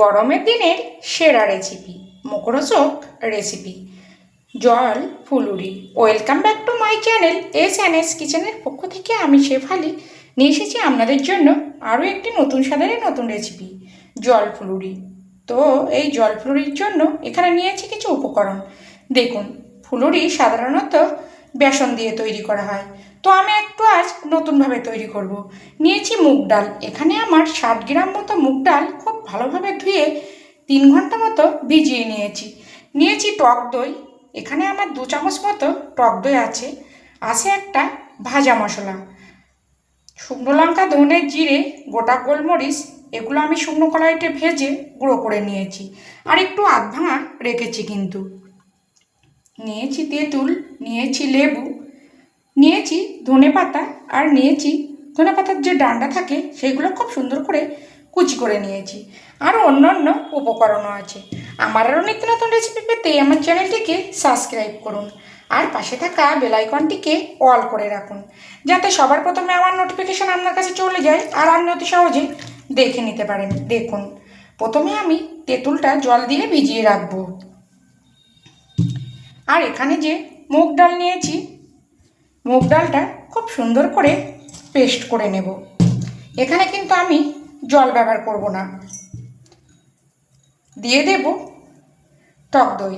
গরমের দিনের সেরা রেসিপি মুখরোচক রেসিপি জল, ফুলুরি। Welcome back to my channel S N S কিচেনের পক্ষ থেকে আমি শেফালি নিয়ে এসেছি আপনাদের জন্য আরও একটি নতুন স্বাদের নতুন রেসিপি জল ফুলুরি। তো এই জল ফুলুরির জন্য এখানে নিয়েছি কিছু উপকরণ। দেখুন, ফুলুরি সাধারণত বেসন দিয়ে তৈরি করা হয়। তো আমি একটু আজ নতুনভাবে তৈরি করব। নিয়েছি মুগ ডাল। এখানে আমার ষাট গ্রাম মতো মুগ ডাল খুব ভালোভাবে ধুয়ে তিন ঘণ্টা মতো ভিজিয়ে নিয়েছি। নিয়েছি টক দই। এখানে আমার দু চামচ মতো টক দই আছে। আছে একটা ভাজা মশলা। শুকনো লঙ্কা, ধনে জিরে, গোটা গোলমরিচ, এগুলো আমি শুকনো কড়াইতে ভেজে গুঁড়ো করে নিয়েছি। আর একটু আধ ভাঙা রেখেছি কিন্তু। নিয়েছি তেঁতুল, নিয়েছি লেবু, নিয়েছি ধনে পাতা আর নিয়েছি ধনে পাতার যে ডান্ডা থাকে সেগুলো খুব সুন্দর করে কুচি করে নিয়েছি। আরও অন্য অন্য উপকরণও আছে। আমার আরও নিত্য নতুন রেসিপি পেতে আমার চ্যানেলটিকে সাবস্ক্রাইব করুন। আর পাশে থাকা বেলাইকনটিকে অল করে রাখুন। যাতে সবার প্রথমে আমার নোটিফিকেশান আপনার কাছে চলে যায় আর আপনি অতি সহজে দেখে নিতে পারেন। দেখুন, প্রথমে আমি তেঁতুলটা জল দিয়ে ভিজিয়ে রাখব। আর এখানে যে মুগ ডাল নিয়েছি, মুগ ডালটা খুব সুন্দর করে পেস্ট করে নেব। এখানে কিন্তু আমি জল ব্যবহার করব না। দিয়ে দেব টক দই।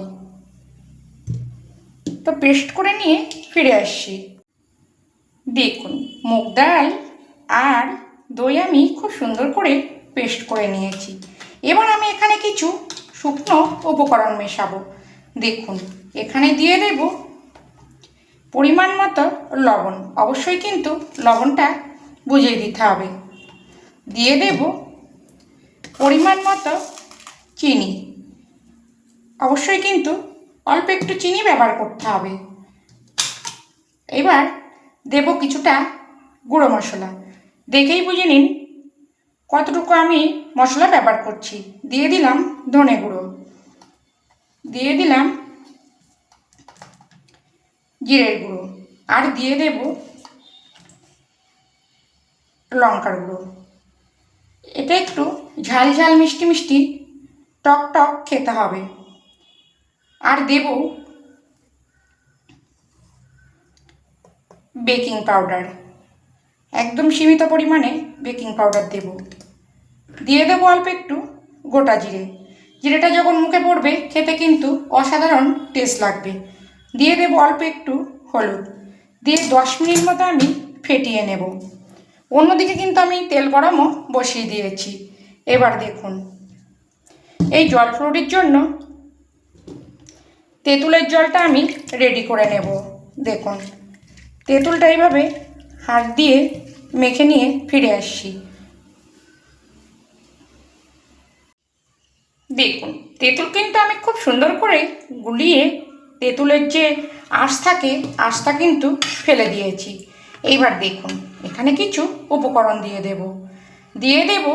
তো পেস্ট করে নিয়ে ফিরে আসছি। দেখুন, মুগ ডাল আর দই আমি খুব সুন্দর করে পেস্ট করে নিয়েছি। এবার আমি এখানে কিছু শুকনো উপকরণ মেশাবো। দেখুন, এখানে দিয়ে দেব পরিমাণ মতো লবণ। অবশ্যই কিন্তু লবণটা বুঝিয়ে দিতে হবে। দিয়ে দেব পরিমাণ মতো চিনি। অবশ্যই কিন্তু অল্প একটু চিনি ব্যবহার করতে হবে। এবার দেব কিছুটা গুঁড়ো মশলা। দেখেই বুঝে নিন কতটুকু আমি মশলা ব্যবহার করছি। দিয়ে দিলাম ধনে গুঁড়ো। দিয়ে দিলাম জিরের গুঁড়ো আর দিয়ে দেব লঙ্কার গুঁড়ো। এটা একটু ঝাল ঝাল মিষ্টি মিষ্টি টক টক খেতে হবে। আর দেব বেকিং পাউডার। একদম সীমিত পরিমাণে বেকিং পাউডার দেব। দিয়ে দেবো অল্প একটু গোটা জিরে। জিরেটা যখন মুখে পড়বে, খেতে কিন্তু অসাধারণ টেস্ট লাগবে। দিয়ে দেবো অল্প একটু হলুদ। দিয়ে দশ মিনিট মতো আমি ফেটিয়ে নেব। অন্যদিকে কিন্তু আমি তেল গরমও বসিয়ে দিয়েছি। এবার দেখুন। এই জল ফ্রুটির জন্য তেঁতুলের জলটা আমি রেডি করে নেব। দেখুন। তেঁতুলটা এইভাবে হাত দিয়ে মেখে নিয়ে ফিরে আসছি। দেখুন, তেঁতুল কিন্তু আমি খুব সুন্দর করে গুলিয়ে তেঁতুলের যে আঁশ থাকে, আঁশটা কিন্তু ফেলে দিয়েছি। এইবার দেখুন, এখানে কিছু উপকরণ দিয়ে দেব। দিয়ে দেব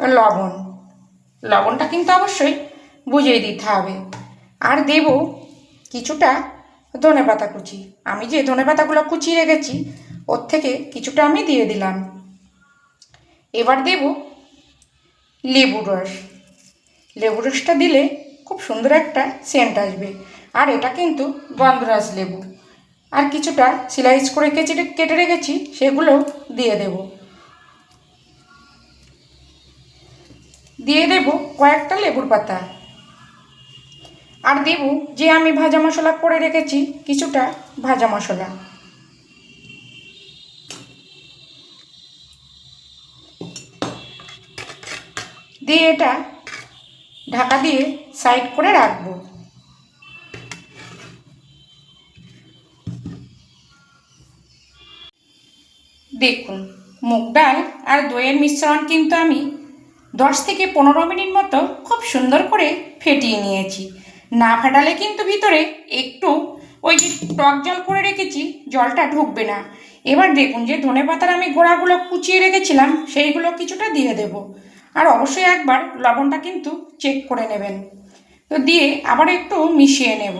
লবণ। লবণটা কিন্তু অবশ্যই বুঝিয়ে দিতে হবে। আর দেব কিছুটা ধনে পাতা কুচি। আমি যে ধনে পাতাগুলো কুচিয়ে রেখেছি, ওর থেকে কিছুটা আমি দিয়ে দিলাম। এবার দেব লেবুর রস। লেবু রসটা দিলে খুব সুন্দর একটা সেন্ট আসবে। আর এটা কিন্তু গন্ধরাজ লেবু। আর কিছুটা স্লাইস করে কেচে কেটে রেখেছি, সেগুলো দিয়ে দেব। দিয়ে দেব কয়েকটা লেবুর পাতা। আর দেব যে আমি ভাজা মশলা করে রেখেছি, কিছুটা ভাজা মশলা। দিয়ে এটা ঢাকা দিয়ে সাইড করে রাখব। দেখুন, মুগ ডাল আর দইয়ের মিশ্রণ কিন্তু আমি দশ থেকে পনেরো মিনিট মতো খুব সুন্দর করে ফেটিয়ে নিয়েছি। না ফাটালে কিন্তু ভিতরে একটু ওই যে টক জল করে রেখেছি, জলটা ঢুকবে না। এবার দেখুন যে ধনে পাতার আমি গোড়াগুলো কুচিয়ে রেখেছিলাম, সেইগুলো কিছুটা দিয়ে দেব। আর অবশ্যই একবার লবণটা কিন্তু চেক করে নেবেন। তো দিয়ে আবার একটু মিশিয়ে নেব।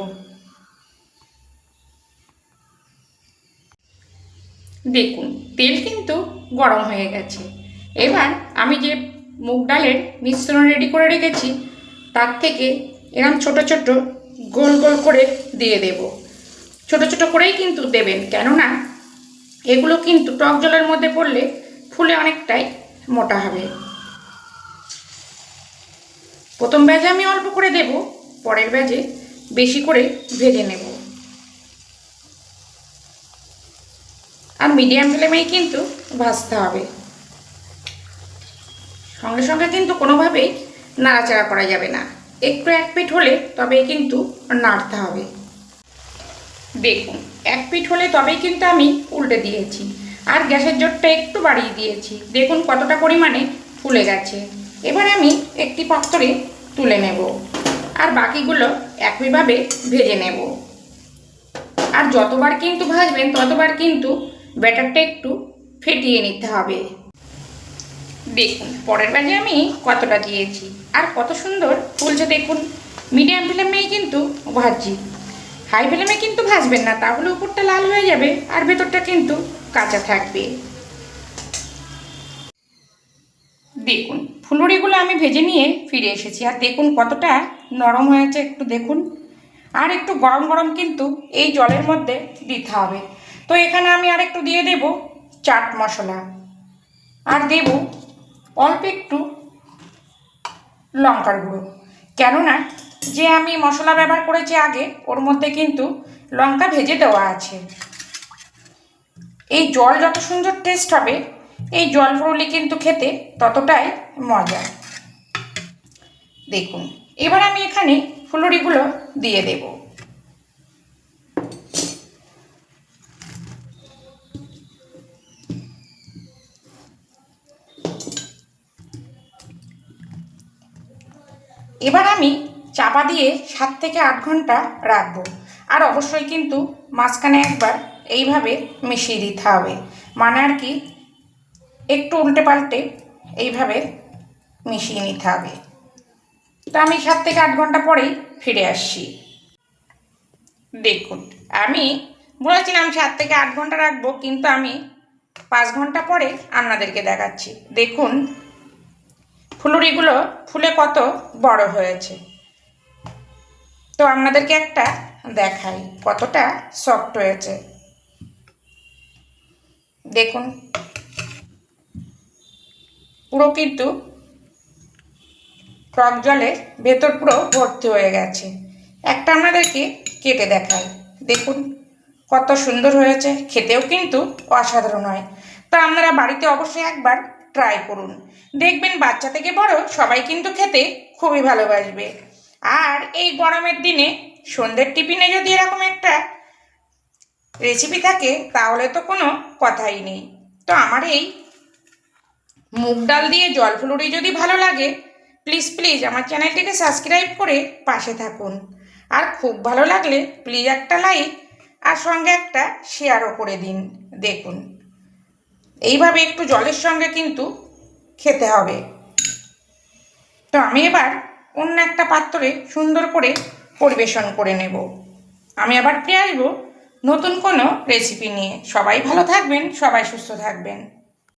দেখুন, তেল কিন্তু গরম হয়ে গেছে। এবার আমি যে মুগ ডালের মিশ্রণ রেডি করে রেখেছি, তার থেকে এরম ছোট ছোট গোল গোল করে দিয়ে দেব। ছোট ছোট করেই কিন্তু দেবেন, কেননা এগুলো কিন্তু টক জলের মধ্যে পড়লে ফুলে অনেকটাই মোটা হবে। প্রথম ব্যাজে আমি অল্প করে দেব, পরের ব্যাজে বেশি করে ভেজে নেব। আর মিডিয়াম ফ্লেমেই কিন্তু ভাজতে হবে। সঙ্গে সঙ্গে কিন্তু কোনোভাবেই নাড়াচাড়া করা যাবে না। একটু এক পিঠ হলে তবেই কিন্তু নাড়তে হবে। দেখুন, এক পিঠ হলে তবেই কিন্তু আমি উল্টে দিয়েছি। আর গ্যাসের জোরটা একটু বাড়িয়ে দিয়েছি। দেখুন কতটা পরিমাণে ফুলে গেছে। এবার আমি একটি পাত্রে তুলে নেব। আর বাকিগুলো একইভাবে ভেজে নেব। আর যতবার কিন্তু ভাজবেন, ততবার কিন্তু ব্যাটারটা একটু ফেটিয়ে নিতে হবে। দেখুন, পরের বাজে আমি কতটা দিয়েছি। আর কত সুন্দর ফুলছে দেখুন। মিডিয়াম ফ্লেমেই কিন্তু ভাজছি। হাই ফ্লেমে কিন্তু ভাজবেন না তাহলে উপরটা লাল হয়ে যাবে আর ভেতরটা কিন্তু কাঁচা থাকবে। দেখুন, ফুলুরিগুলো আমি ভেজে নিয়ে ফিরে এসেছি। আর দেখুন কতটা নরম হয়েছে, একটু দেখুন। আর একটু গরম গরম কিন্তু এই জলের মধ্যে দিতে হবে। তো এখানে আমি আর একটু দিয়ে দেব চাট মশলা। আর দেব অল্প একটু লঙ্কার গুঁড়ো। কেননা যে আমি মশলা ব্যবহার করেছি আগে, ওর মধ্যে কিন্তু লঙ্কা ভেজে দেওয়া আছে। এই জল যত সুন্দর টেস্ট হবে এই জল ফুরুলি কিন্তু খেতে ততটাই মজা। দেখুন, এবার আমি এখানে ফুলুরিগুলো দিয়ে দেব। এবার আমি চাপা দিয়ে সাত থেকে আট ঘণ্টা রাখব। আর অবশ্যই কিন্তু মাঝখানে একবার এইভাবে মিশিয়ে দিতে হবে। মানে আর কি একটু উল্টে পাল্টে এইভাবে মিশিয়ে নিতে হবে। তো আমি সাত থেকে আট ঘণ্টা পরেই ফিরে আসছি। দেখুন, আমি বলেছিলাম সাত থেকে আট ঘণ্টা রাখব, কিন্তু আমি পাঁচ ঘণ্টা পরে আপনাদেরকে দেখাচ্ছি। দেখুন, ফুলুরিগুলো ফুলে কত বড় হয়েছে। তো আপনাদেরকে একটা দেখাই, কতটা সফট হয়েছে। দেখুন পুরো কিন্তু টক জলের ভেতর পুরো ভর্তি হয়ে গেছে। একটা আপনাদেরকে কেটে দেখাই। দেখুন, কত সুন্দর হয়েছে। খেতেও কিন্তু অসাধারণ হয়। তা আপনারা বাড়িতে অবশ্যই একবার ট্রাই করুন। দেখবেন বাচ্চা থেকে বড় সবাই কিন্তু খেতে খুবই ভালোবাসবে। আর এই গরমের দিনে সন্ধ্যের টিফিনে যদি এরকম একটা রেসিপি থাকে, তাহলে তো কোনো কথাই নেই। তো আমার এই মুগ ডাল দিয়ে জল ফুলুরি যদি ভালো লাগে প্লিজ প্লিজ আমার চ্যানেলটিকে সাবস্ক্রাইব করে পাশে থাকুন। আর খুব ভালো লাগলে প্লিজ একটা লাইক আর সঙ্গে একটা শেয়ারও করে দিন, দেখুন। এইভাবে একটু জলের সঙ্গে কিন্তু খেতে হবে। তো আমি এবার অন্য একটা পাত্রে সুন্দর করে পরিবেশন করে নেব। আমি আবার ফিরে আসব নতুন কোনো রেসিপি নিয়ে। সবাই ভালো থাকবেন, সবাই সুস্থ থাকবেন।